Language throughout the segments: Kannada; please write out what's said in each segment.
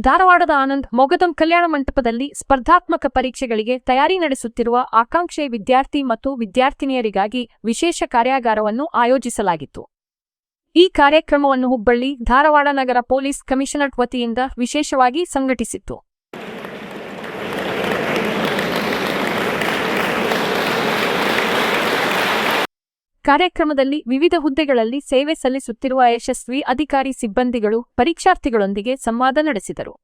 ಧಾರವಾಡದ ಆನಂದ್ ಮೊಗದಂ ಕಲ್ಯಾಣ ಮಂಟಪದಲ್ಲಿ ಸ್ಪರ್ಧಾತ್ಮಕ ಪರೀಕ್ಷೆಗಳಿಗೆ ತಯಾರಿ ನಡೆಸುತ್ತಿರುವ ಆಕಾಂಕ್ಷೆ ವಿದ್ಯಾರ್ಥಿ ಮತ್ತು ವಿದ್ಯಾರ್ಥಿನಿಯರಿಗಾಗಿ ವಿಶೇಷ ಕಾರ್ಯಾಗಾರವನ್ನು ಆಯೋಜಿಸಲಾಗಿತ್ತು. ಈ ಕಾರ್ಯಕ್ರಮವನ್ನು ಹುಬ್ಬಳ್ಳಿ, ಧಾರವಾಡ ನಗರ ಪೊಲೀಸ್ ಕಮಿಷನರ್ ವತಿಯಿಂದ ವಿಶೇಷವಾಗಿ ಸಂಘಟಿಸಿತ್ತು. ಕಾರ್ಯಕ್ರಮದಲ್ಲಿ ವಿವಿಧ ಹುದ್ದೆಗಳಲ್ಲಿ ಸೇವೆ ಸಲ್ಲಿಸುತ್ತಿರುವ ಯಶಸ್ವಿ ಅಧಿಕಾರಿ ಸಿಬ್ಬಂದಿಗಳು, ಪರೀಕ್ಷಾರ್ಥಿಗಳೊಂದಿಗೆ ಸಂವಾದ ನಡೆಸಿದರು.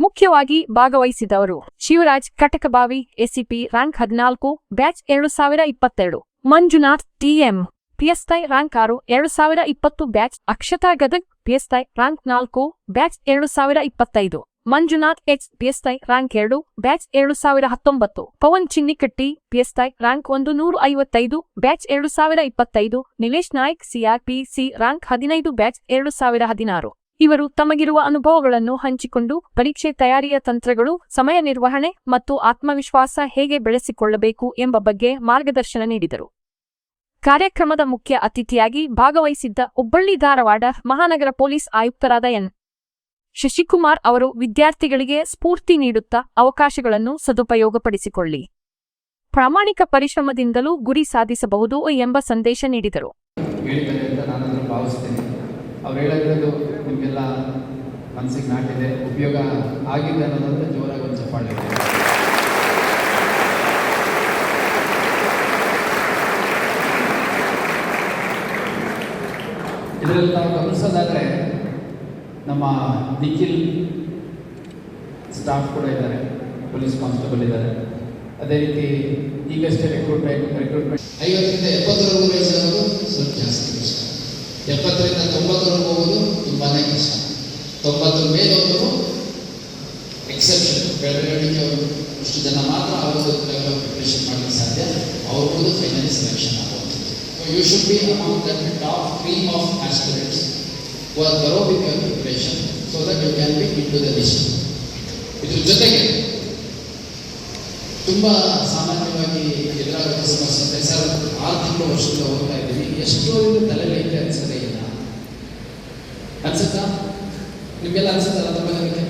ಮುಖ್ಯವಾಗಿ ಭಾಗವಹಿಸಿದವರು ಶಿವರಾಜ್, ಕಟಕಬಾವಿ, ಎಸಿಪಿ ರ್ಯಾಂಕ್ ಹದಿನಾಲ್ಕು, ಬ್ಯಾಚ್ ಎರಡು ಸಾವಿರ ಇಪ್ಪತ್ತೆರಡು. ಮಂಜುನಾಥ್, ಟಿಎಂ, ಪಿಎಸ್ಐ ರ್ಯಾಂಕ್ ಆರು, ಎರಡು ಸಾವಿರ ಇಪ್ಪತ್ತು, batch Akshata Gadag, PSI rank ನಾಲ್ಕು, ಬ್ಯಾಚ್ ಎರಡು ಸಾವಿರ ಇಪ್ಪತ್ತೈದು. ಮಂಜುನಾಥ್ ಎಚ್ ಪಿಎಸ್ಐ ರ್ಯಾಂಕ್ ಎರಡು, ಬ್ಯಾಚ್ ಎರಡು ಸಾವಿರ ಹತ್ತೊಂಬತ್ತು. ಪವನ್ ಚಿನ್ನಿಕಟ್ಟಿ, ಪಿಎಸ್ಐ ರ್ಯಾಂಕ್ ಒಂದು ನೂರು ಐವತ್ತೈದು, ಬ್ಯಾಚ್ ಎರಡು ಸಾವಿರ ಇಪ್ಪತ್ತೈದು. ನಿಲೇಶ್ ನಾಯ್ಕ್ ಸಿಆರ್ಪಿಸಿ ರ್ಯಾಂಕ್ ಹದಿನೈದು, ಬ್ಯಾಚ್ ಎರಡು ಸಾವಿರ ಹದಿನಾರು. ಇವರು ತಮಗಿರುವ ಅನುಭವಗಳನ್ನು ಹಂಚಿಕೊಂಡು ಪರೀಕ್ಷೆ ತಯಾರಿಯ ತಂತ್ರಗಳು, ಸಮಯ ನಿರ್ವಹಣೆ ಮತ್ತು ಆತ್ಮವಿಶ್ವಾಸ ಹೇಗೆ ಬೆಳೆಸಿಕೊಳ್ಳಬೇಕು ಎಂಬ ಬಗ್ಗೆ ಮಾರ್ಗದರ್ಶನ ನೀಡಿದರು. ಕಾರ್ಯಕ್ರಮದ ಮುಖ್ಯ ಅತಿಥಿಯಾಗಿ ಭಾಗವಹಿಸಿದ್ದ ಹುಬ್ಬಳ್ಳಿ ಧಾರವಾಡ ಮಹಾನಗರ ಪೊಲೀಸ್ ಆಯುಕ್ತರಾದ ಎನ್. ಶಶಿಕುಮಾರ್ ಅವರು ವಿದ್ಯಾರ್ಥಿಗಳಿಗೆ ಸ್ಫೂರ್ತಿ ನೀಡುತ್ತಾ ಅವಕಾಶಗಳನ್ನು ಸದುಪಯೋಗಪಡಿಸಿಕೊಳ್ಳಿ. ಪ್ರಾಮಾಣಿಕ ಪರಿಶ್ರಮದಿಂದಲೂ ಗುರಿ ಸಾಧಿಸಬಹುದು ಎಂಬ ಸಂದೇಶ ನೀಡಿದರು. ಇದರಲ್ಲಿ ನಾವು ಗಮನಿಸೋದಾದರೆ ನಮ್ಮ ನಿಖಿಲ್ ಸ್ಟಾಫ್ ಕೂಡ ಇದ್ದಾರೆ ಪೊಲೀಸ್ ಕಾನ್ಸ್ಟೇಬಲ್ ಇದ್ದಾರೆ. ಅದೇ ರೀತಿ ಈಗಷ್ಟೇ ರಿಕ್ರೂಟ್ಮೆಂಟ್ ರಿಕ್ರೂಟ್ಮೆಂಟ್ ಐವತ್ತರಿಂದ ಎಪ್ಪತ್ತರವರೆಗೂ ವಯಸ್ಸಾಗೋದು ಸ್ವಲ್ಪ ಜಾಸ್ತಿ ಕಷ್ಟ. ಎಪ್ಪತ್ತರಿಂದ ತೊಂಬತ್ತರವರೆಗೂ ಹೋಗೋದು ತುಂಬಾ ಇಷ್ಟ ತೊಂಬತ್ತರ ಮೇಲೆ ಹೋಗೋದು ಎಕ್ಸೆಪ್ಷನ್ ಬೆಳವಣಿಗೆ ಅವರು ಇಷ್ಟು ಜನ ಮಾತ್ರ ಅವರು ಪ್ರಿಪ್ರೇಷನ್ ಮಾಡಲಿಕ್ಕೆ ಸಾಧ್ಯ. ಅವ್ರಿಗೂ ಫೈನಲಿ ಸೆಲೆಕ್ಷನ್ ಆಗುವಂಥದ್ದು you should be amongst that top cream of aspirants ಬರೋ with your preparation so that you can be into the list ಇದ್ರ ಜೊತೆಗೆ ತುಂಬ ಸಾಮಾನ್ಯವಾಗಿ ಎದುರಾಗುವ ಸಮಸ್ಯೆ ಅಂದರೆ ಸರ್ ಆರು ತಿಂಗಳು ವರ್ಷದಿಂದ ಹೋಗ್ತಾ ಇದ್ದೀವಿ. ಎಷ್ಟೋ ಇದು ತಲೆಯಲ್ಲಿ ಐತೆ ಅನ್ಸೋದೇ ಇಲ್ಲ ಅನ್ಸುತ್ತಾ? ನಿಮಗೆಲ್ಲ ಅನ್ಸುತ್ತಲ್ಲ ತುಂಬ ನನಗೆ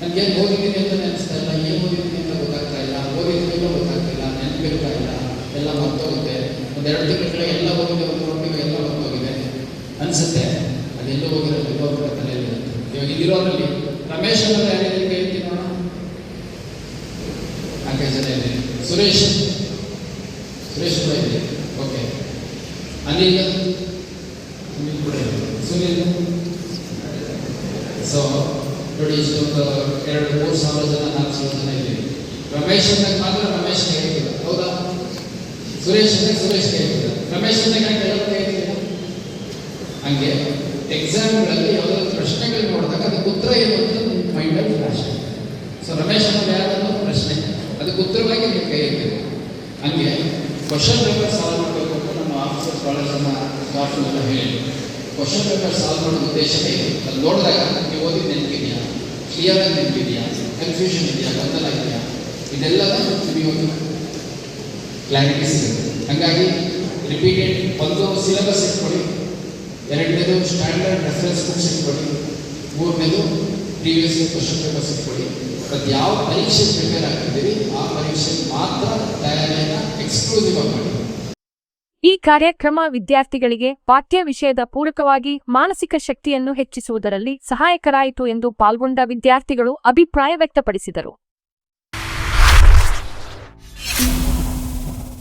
ನನಗೇನು ಹೋಗಿದ್ದೀನಿ ಅಂತ ಅನಿಸ್ತಾ ಇಲ್ಲ ಏನು ಓದಿದ್ದೀನಿ ಅಂತ ಗೊತ್ತಾಗ್ತಾ ಇಲ್ಲ ಓದಿದ್ದೀನಿ ಅಂತ ಗೊತ್ತಾಗ್ತಾ ಇಲ್ಲ ನೆನಪಿರ್ತಾ ಇಲ್ಲ ಎಲ್ಲ ಮರ್ತೋಗುತ್ತೆ ಒಂದು ಎರಡು ತಿಂಗಳ ಎಲ್ಲ ಹೋಗಿದೆ ಒಂದು ರೊಟ್ಟಿಗೆ ಎಲ್ಲ ಮರ್ತೋಗಿದೆ ಅನ್ಸುತ್ತೆ ಹೋಗಿರೋದು ಇನ್ನೊಬ್ಬರ ತಲೆಯಲ್ಲಿ ಇವಾಗ ಇಲ್ಲಿರೋದ್ರಲ್ಲಿ ರಮೇಶ್ ಅವರ ಯಾರಿಗೆ ನೋಡೋಣ. ಜನ ಇದೆ ಸುರೇಶ್. ಸುರೇಶ್ ಕೂಡ ಇದೆ ಓಕೆ. ಅನಿಲ್. ಅನಿಲ್ ಕೂಡ ಇದೆ ಸುನಿಲ್. ಸೊ ನೋಡಿ, ಇಷ್ಟೊಂದು ಎರಡು, ಮೂರು ಸಾವಿರ ಜನ, ನಾಲ್ಕು ಸಾವಿರ ಜನ ಇದೆ ರಮೇಶ್ ಅಂದಾಗ ಮಾತ್ರ ರಮೇಶ್ ಹೇಳ್ತಿಲ್ಲ ಹೌದಾ? ಸುರೇಶ್ ಅಂದಾಗ ಸುರೇಶ್ ಹೇಳ್ತಿಲ್ಲ ರಮೇಶ್ ಅಂದಾಗ ಯಾಕೆ ಹಂಗೆ. ಎಕ್ಸಾಮ್ಗಳಲ್ಲಿ ಯಾವುದಾದ್ರು ಪ್ರಶ್ನೆಗಳು ನೋಡಿದಾಗ ಅದಕ್ಕೆ ಉತ್ತರ ಏನು ಅಂತ ನಿಮ್ಮ ಮೈಂಡಲ್ಲಿ ಫ್ಲಾಶ್ ಸೊ ರಮೇಶ್ ಅನ್ನೋದು ಯಾರನ್ನೋ ಪ್ರಶ್ನೆ. ಅದಕ್ಕೆ ಉತ್ತರವಾಗಿ ನಿಮ್ಮ ಕೈಯಲ್ಲಿ ಹಂಗೆ ಕ್ವಶನ್ ಪೇಪರ್ ಸಾಲ್ವ್ ಮಾಡಬೇಕು ಅಂತ ನಮ್ಮ ಆಫೀಸರ್ ಭಾಳ ಜನ ಸ್ಟಾಫ್ನೆಲ್ಲ ಹೇಳಿ ಕ್ವಶನ್ ಪೇಪರ್ ಸಾಲ್ವ್ ಮಾಡೋ ಉದ್ದೇಶ ಅದು ನೋಡಿದಾಗ ನೀವು ಓದಿ ನೆನಪಿದೆಯಾ? ಕ್ಲಿಯರ್ ಆಗಿ ನೆನಪಿದೆಯಾ? ಕನ್ಫ್ಯೂಷನ್ ಇದೆಯಾ? ಗೊಂದಲ ಇದೆಯಾ? ಇದೆಲ್ಲ ನಿಮಗೆ ಕ್ಲಾರಿಟಿ ಸಿಗುತ್ತೆ. ಹಾಗಾಗಿ ರಿಪೀಟೆಡ್ ಒಂದು ಸಿಲೆಬಸ್ ಇಟ್ಕೊಳ್ಳಿ. ಎರಡನೇದು ಸ್ಟ್ಯಾಂಡರ್ಡ್ ರೆಫರೆನ್ಸ್ ಬುಕ್ಸ್ ಇಟ್ಕೊಳ್ಳಿ ಮೂರನೇದು ಪ್ರೀವಿಯಸ್ ಕ್ವಶನ್ ಪೇಪರ್ಸ್ ಇಟ್ಕೊಳ್ಳಿ ಅದು ಯಾವ ಪರೀಕ್ಷೆ ಪ್ರಿಪೇರ್ ಆಗ್ತಿದ್ದೀರಿ, ಆ ಪರೀಕ್ಷೆ ಮಾತ್ರ ತಯಾರಿಯನ್ನು ಎಕ್ಸ್ಕ್ಲೂಸಿವ್ ಆಗಿ ಮಾಡಿ. ಈ ಕಾರ್ಯಕ್ರಮ ವಿದ್ಯಾರ್ಥಿಗಳಿಗೆ ಪಾಠ್ಯ ವಿಷಯದ ಪೂರಕವಾಗಿ ಮಾನಸಿಕ ಶಕ್ತಿಯನ್ನು ಹೆಚ್ಚಿಸುವುದರಲ್ಲಿ ಸಹಾಯಕರಾಯಿತು ಎಂದು ಪಾಲ್ಗೊಂಡ ವಿದ್ಯಾರ್ಥಿಗಳು ಅಭಿಪ್ರಾಯ ವ್ಯಕ್ತಪಡಿಸಿದರು.